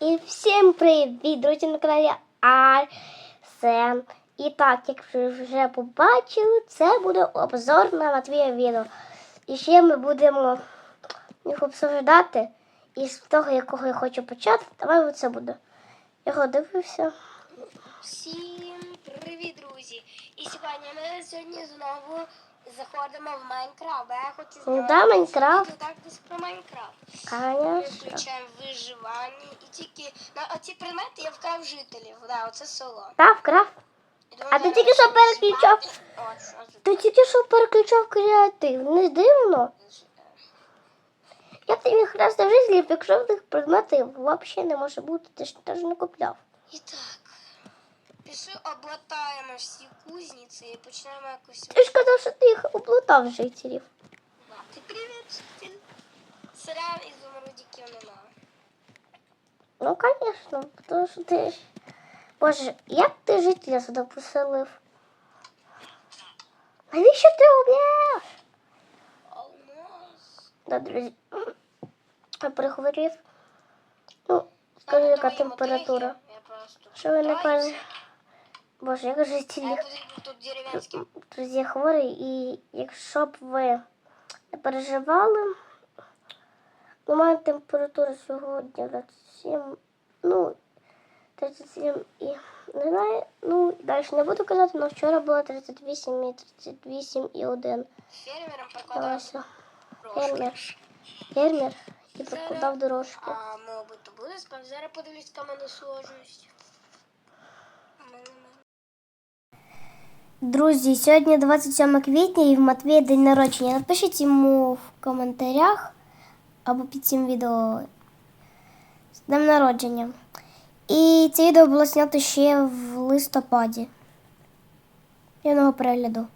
І всім привіт, друзі, на каналі Арсен. І так, як ви вже побачили, це буде обзор на Матвія відео. І ще ми будемо їх обсуждати. І з того, якого я хочу почати, давай це буде. Його дивився. Всім привіт, друзі! І сьогодні ми сьогодні знову заходимо в Майнкрафт. Я хочу Ну зробити да, Майнкрафт. відео так десь про Майнкрафт. Ми Конечно. включаємо виживання і тільки на оці предмети я вкрав жителів. Да, оце село. Та, вкрав. Думаю, А ти зараз тільки що щоб переключав? От, Ти тільки що переключав креатив. Не дивно. Я тобі хреста в житті, якщо в тих предметів взагалі не може бути, ти ж теж не купляв. І так. Пішли облатаємо всі кузниці і почнемо якось. Ти ж казав, що ти їх облутав жителів. Ти привіт, житель. Сирен із умрудиків нема. Ну, звісно, тому що ти ж. Боже, як ти жителя сюди поселив? Навіщо ти? Алмаз. Да, друзі. Я прихворів. Ну, скажи, яка температура. Що ви не кажете? Боже, як Я тут дерев'янським. Друзі, хворий, і якщо б ви не переживали, у мене температура сьогодні 27, ну, 37 і не знаю, ну, далі не буду казати, але вчора було 38 і 38 і 1. Фермером прокладав Ось, гроші. фермер. Фермер і прокладав дорожку. А мабуть, то буде. Зараз подивлюсь каменну сложність. Друзі, сьогодні 27 квітня і в Матвія день народження. Напишіть йому в коментарях або під цим відео з днем народження. І це відео було знято ще в листопаді. П'яного перегляду.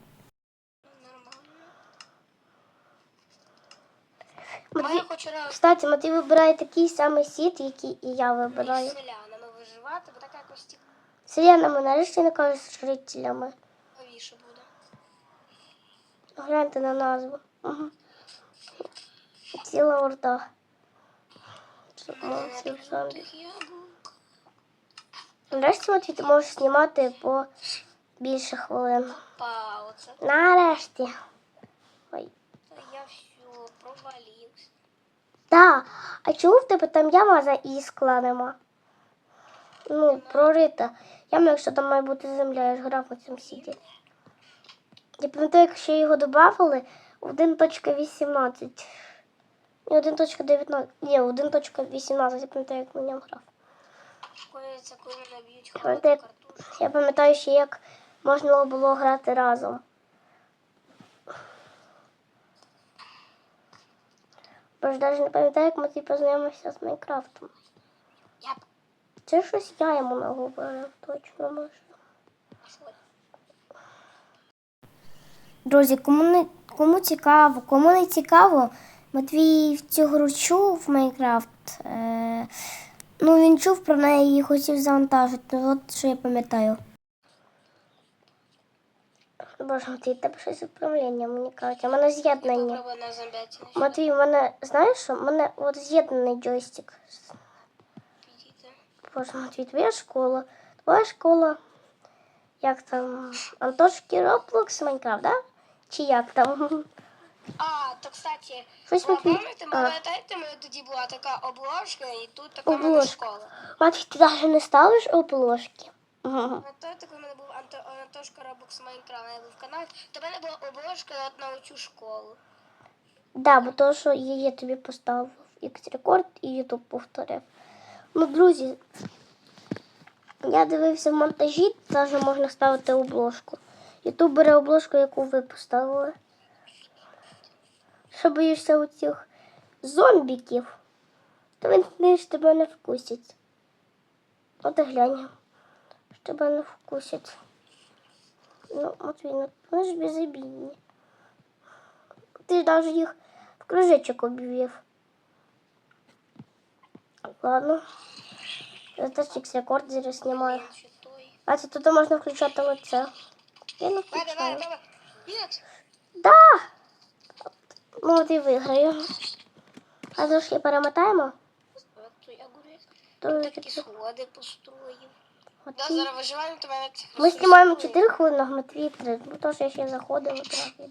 Раз Кстати, Матвій вибирає такий самий сіт, який і я вибираю. селянами виживати, бо так якось Селянами нарешті не кажуть жителями. Цікавіше буде. Гляньте на назву. Угу. Ціла орда. Яблук. Нарешті Матвій, ти можеш знімати по більше хвилин. Па, оце. Нарешті. Ой. Та я все, провалився. Та, а чому в тебе там яма за іскла нема? Ну, прорита. Яма, якщо там має бути земля, я ж грав на цьому сіті. Я пам'ятаю, якщо його додавали 1.18. Ні, 1.19. Ні, 1.18, я пам'ятаю, як на ньому грав. Пам'ятаю, я пам'ятаю ще, як можна було грати разом. Бо ж навіть не пам'ятаю, як Матвій познайомився з Майнкрафтом. Це щось я йому наговорив, точно може. Друзі, кому не кому цікаво, кому не цікаво, Матвій в цю гру чув в Майнкрафт. Е, ну він чув про неї і хотів завантажити. Ну, От що я пам'ятаю. Боже, Матвій, тебе щось з управлінням мені кажуть, а в мене з'єднання. Матвій, у мене, знаєш що? У мене от з'єднаний джойстик. Боже, Матвій, твоя школа. Твоя школа. Як там? Антошки Роблокс Майнкрафт, да? Чи як там? А, то, кстати, Щось ви пам'ятаєте, а. пам'ятаєте, ми тоді була така обложка, і тут така в мене Обложка. школа. Матвій, ти навіть не ставиш обложки? Угу. Пам'ятаєте, коли в мене був Анто- Антошка Робокс Майнкрафт, я був канал, то в мене була обложка от на оцю школу. Да, бо то, що її тобі поставив якийсь рекорд і Ютуб повторив. Ну, друзі, я дивився в монтажі, теж можна ставити обложку. Ютуб бере обложку, яку ви поставили. Що боїшся у цих зомбіків, то він вони ж тебе не вкусять. От глянь, що тебе не вкусять. Ну, от він, вони ж безобідні. Ти навіть їх в кружечок обвів. Ладно. Ікс рекорд зараз знімаю. А це тут можна включати лице. Я не Давай, давай, давай. Нет. Да! Ну от і виграю. А трошки перемотаємо. То я такі сходи построїв. Да, зараз виживаємо, то мене Ми знімаємо 4 хвилини, ми 2-3, бо то, що я ще заходила трохи.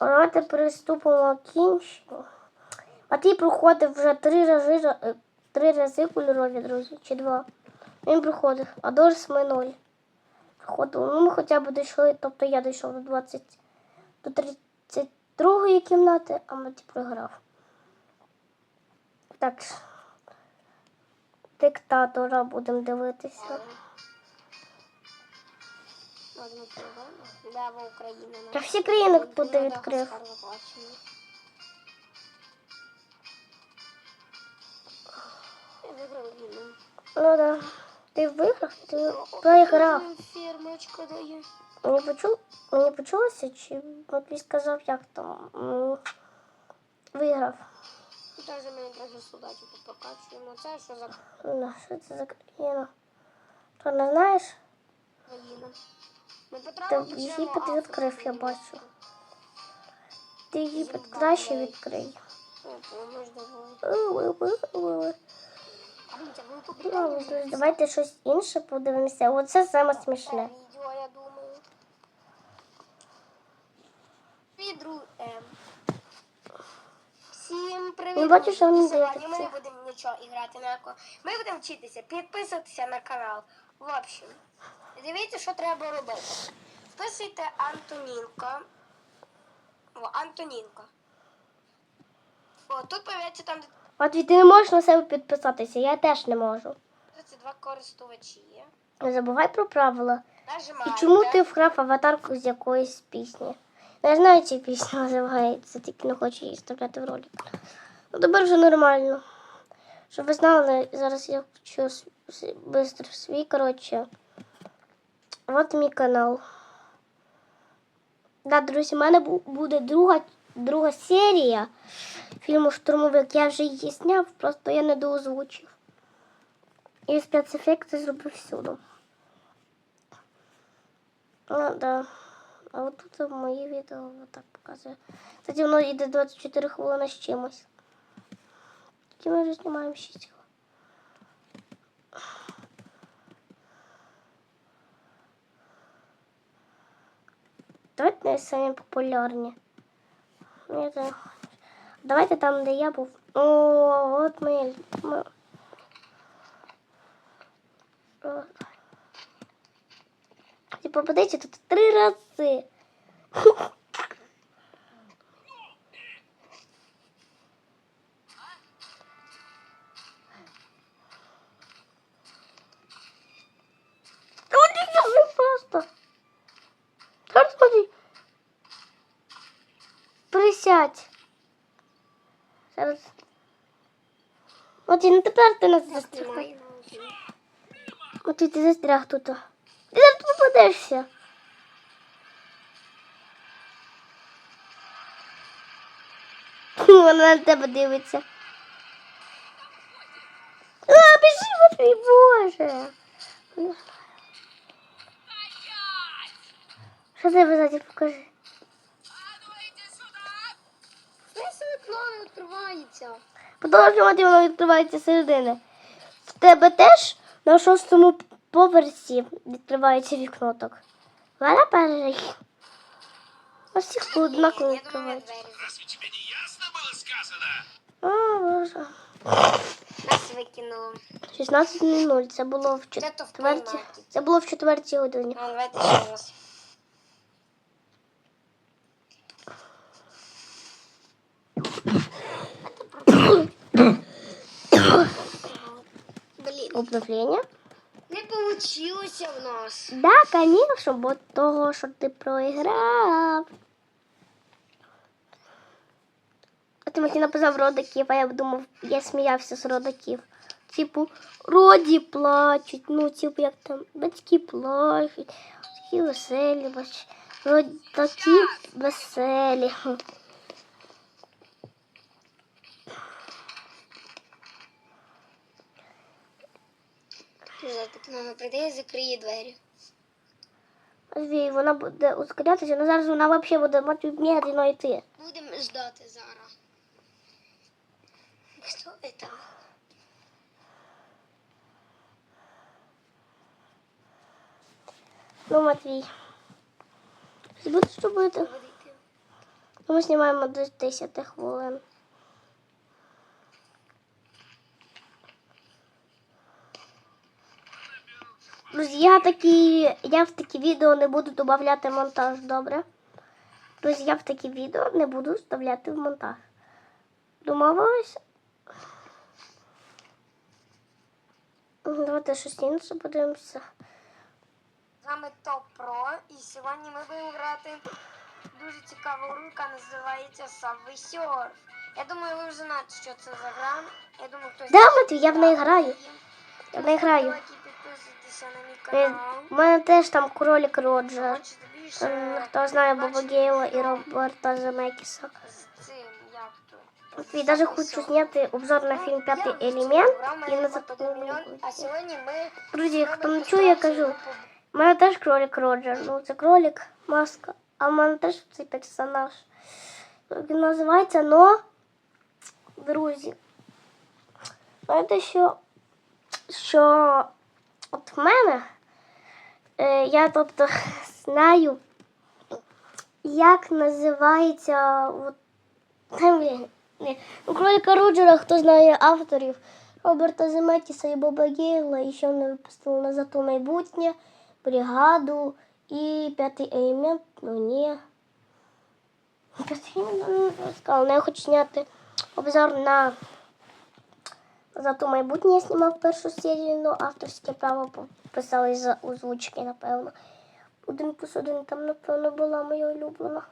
Давайте приступимо к кінченню. Матвій проходив вже три рази, е, три рази кольорові, друзі, чи два. Він проходив, а Дорс ми ноль. Проходили. Ну, ми хоча б дійшли, тобто я дійшов до 20, до 32 кімнати, а Матвій програв. Так. Диктатора будемо дивитися. Да, в Україну. Та всі країни тут відкрив. Ну да. Ти виграв, ти проіграв. Фірмочка дає. Мені почу... Мені почулося, чи Матвій сказав, як там виграв. Даже мені трохи солдатів тут прокачуємо. Це що за Ну, що це за країна? Що не знаєш? країна? Ми Та потрапили в Єгипет відкрив, я бачу. Ти Єгипет краще відкрий. Можливо. Ну, давайте щось інше подивимося. Оце саме смішне. Відео, я думаю. Підру М. Всім привіт. Ну, бачиш, що вони сьогодні. Ми не будемо нічого іграти на яко. Ми будемо вчитися, підписуватися на канал. В общем, дивіться, що треба робити. Вписуйте Антонінка. О, Антонінка. О, тут появляється там де Матвій, ти не можеш на себе підписатися, я теж не можу. 32 користувачі. є. Не забувай про правила. І чому ти вкрав аватарку з якоїсь пісні? Я знаю, ці пісня називається, тільки не хочу її вставляти в ролик. Ну, тепер вже нормально. Щоб ви знали, зараз я хочу швидко свій, коротше. От мій канал. Да, друзі, в мене буде друга, друга серія фільму Штурмовик. Я вже її зняв, просто я не доозвучив. І спецефекти зробив всюди. Ну, да. А от тут мої відео отак показує. Кстати, воно йде 24 хвилини з чимось. Тільки ми вже знімаємо 6 хвилин. Давайте самі популярні. Ні, це- Давайте там, де я був. О, от ми. ми... Типа, подивіться, тут три рази. Присядь. Зараз. І ну тепер ти нас застряг. І ти застряг тут. Ти зараз попадешся. Вона на тебе дивиться. А, біжи, Матвій, боже. Що тебе ззаді покажи? Відкривається. Продовжувати воно відкривається середини. В тебе теж на шостому поверсі відкривається вікно так. Вона перший. У всіх тут однаково відкривається. Разве тебе не ясно было сказано? О, боже. Нас викинуло. 16.00. Це було в то в четвертій. кімнаті? Це було в четвертій годині. Ну, давайте ще раз. Обновлення? не вийшло в нас. Да, конечно, бо того, що ти проіграв. А ти мені написав родиків, а я думав, я сміявся з родиків. Типу, роді плачуть, ну, типу, як там, батьки плачуть, такі веселі, бач, роді такі веселі. сказав, поки мама прийде і закриє двері. Звій, вона буде ускорятися, але зараз вона взагалі буде мати медленно ну, йти. Будемо ждати зараз. Хто це? Ну, Матвій. Буде, що буде? Ну, ми знімаємо до 10 хвилин. Друзі, я такі, я в такі відео не буду додавати монтаж, добре? Друзі, я в такі відео не буду вставляти в монтаж. Домовились? Давайте щось інше подивимося. З вами Топ Про, і сьогодні ми будемо грати дуже цікаву гру, яка називається Subway Surf. Я думаю, ви вже знаєте, що це за гра. Я думаю, хтось Да, Матвій, я в неї граю. Я в неї граю. Давайте підписуйтеся на мій Е, канал. У мене теж там кролик Роджер. Хочете більше Е, Хто знає бачити Бобогейла і відео Роберта Земекіса. з цим, як то? От я даже хочу зняти обзор на фільм П'ятий елемент і на мільйон. А сьогодні ми Друзі, хто не зробимо чує, я ситуацію, кажу. ми У мене теж кролик Роджер. Ну, це кролик, маска. А в мене теж цей персонаж. Він називається Но. Друзі. Знаєте, що, що от мене е, я тобто знаю, як називається от, та, ні. У кролика Роджера, хто знає авторів, Роберта Земекіса і Боба Гейла, і ще вони випустили назад у майбутнє, бригаду і п'ятий елемент, ну ні. П'ятий елемент, ну, не сказала, але я хочу зняти обзор на у майбутнє. Я знімав першу серію, ну авторське право писали за озвучки, напевно. Один плюс один там, напевно, була моя улюблена.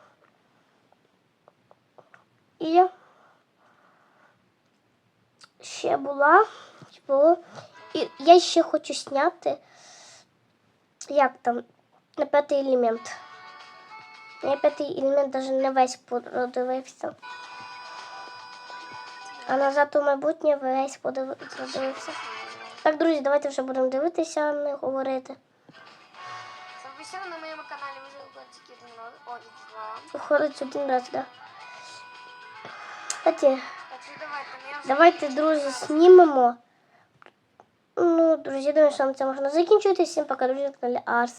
І ще була. Було. І я ще хочу зняти, як там, на п'ятий елемент. Я п'ятий елемент навіть не весь подивився. А назад у майбутнє весь подив- подивився. Так, друзі, давайте вже будемо дивитися, не говорити. Записали на моєму каналі вже один раз. О, два. Виходить один раз, да. Кстати, Так давайте, ну друзі, знімемо. Ну, друзі, думаю, що на це можна закінчити. Всім пока, друзі, на каналі Арс.